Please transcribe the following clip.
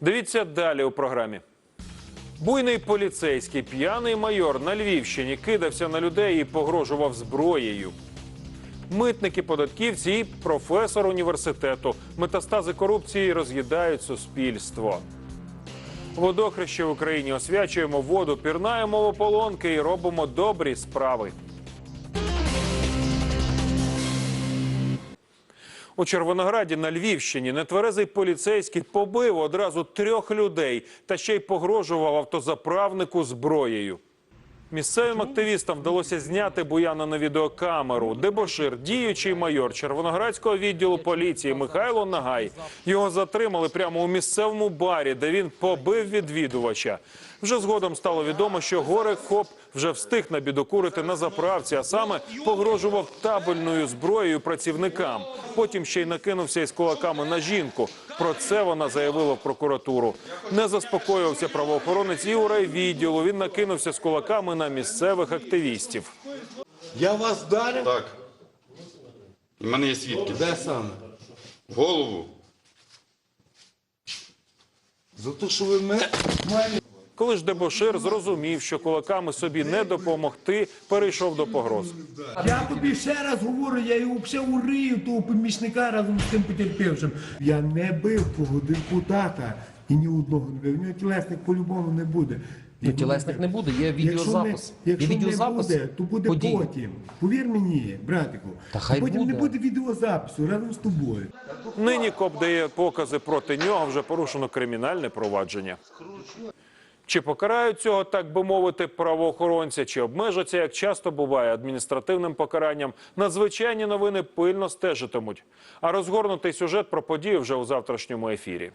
Дивіться далі у програмі. Буйний поліцейський п'яний майор на Львівщині кидався на людей і погрожував зброєю. Митники, податківці і професор університету. Метастази корупції роз'їдають суспільство. Водохреще в Україні освячуємо воду, пірнаємо в ополонки і робимо добрі справи. У Червонограді на Львівщині нетверезий поліцейський побив одразу трьох людей та ще й погрожував автозаправнику зброєю. Місцевим активістам вдалося зняти Буяна на відеокамеру. Дебошир, діючий майор Червоноградського відділу поліції Михайло Нагай. Його затримали прямо у місцевому барі, де він побив відвідувача. Вже згодом стало відомо, що горе коп вже встиг набідокурити на заправці, а саме погрожував табельною зброєю працівникам. Потім ще й накинувся із кулаками на жінку. Про це вона заявила в прокуратуру. Не заспокоювався правоохоронець і у райвідділу. Він накинувся з кулаками на місцевих активістів. Я вас вдарив? Так. У мене є свідки. Де саме? В голову. За те, що ви мене. Коли ж Дебошир зрозумів, що кулаками собі не допомогти, перейшов до погроз. Я тобі ще раз говорю, я його взагалі урию того помічника разом з тим потерпівшим. Я не бив твого депутата і ні одного не бив. У нього тілесник по-любому не буде. Ну, тілесних не буде, є відеозапис. Якщо, не, якщо є відеозапис не буде, то буде подій. потім. Повір мені, братику. Та хай потім не буде. буде відеозапису разом з тобою. Нині коп дає покази проти нього, вже порушено кримінальне провадження. Чи покарають цього, так би мовити, правоохоронця, чи обмежаться, як часто буває, адміністративним покаранням, надзвичайні новини пильно стежитимуть. А розгорнутий сюжет про події вже у завтрашньому ефірі.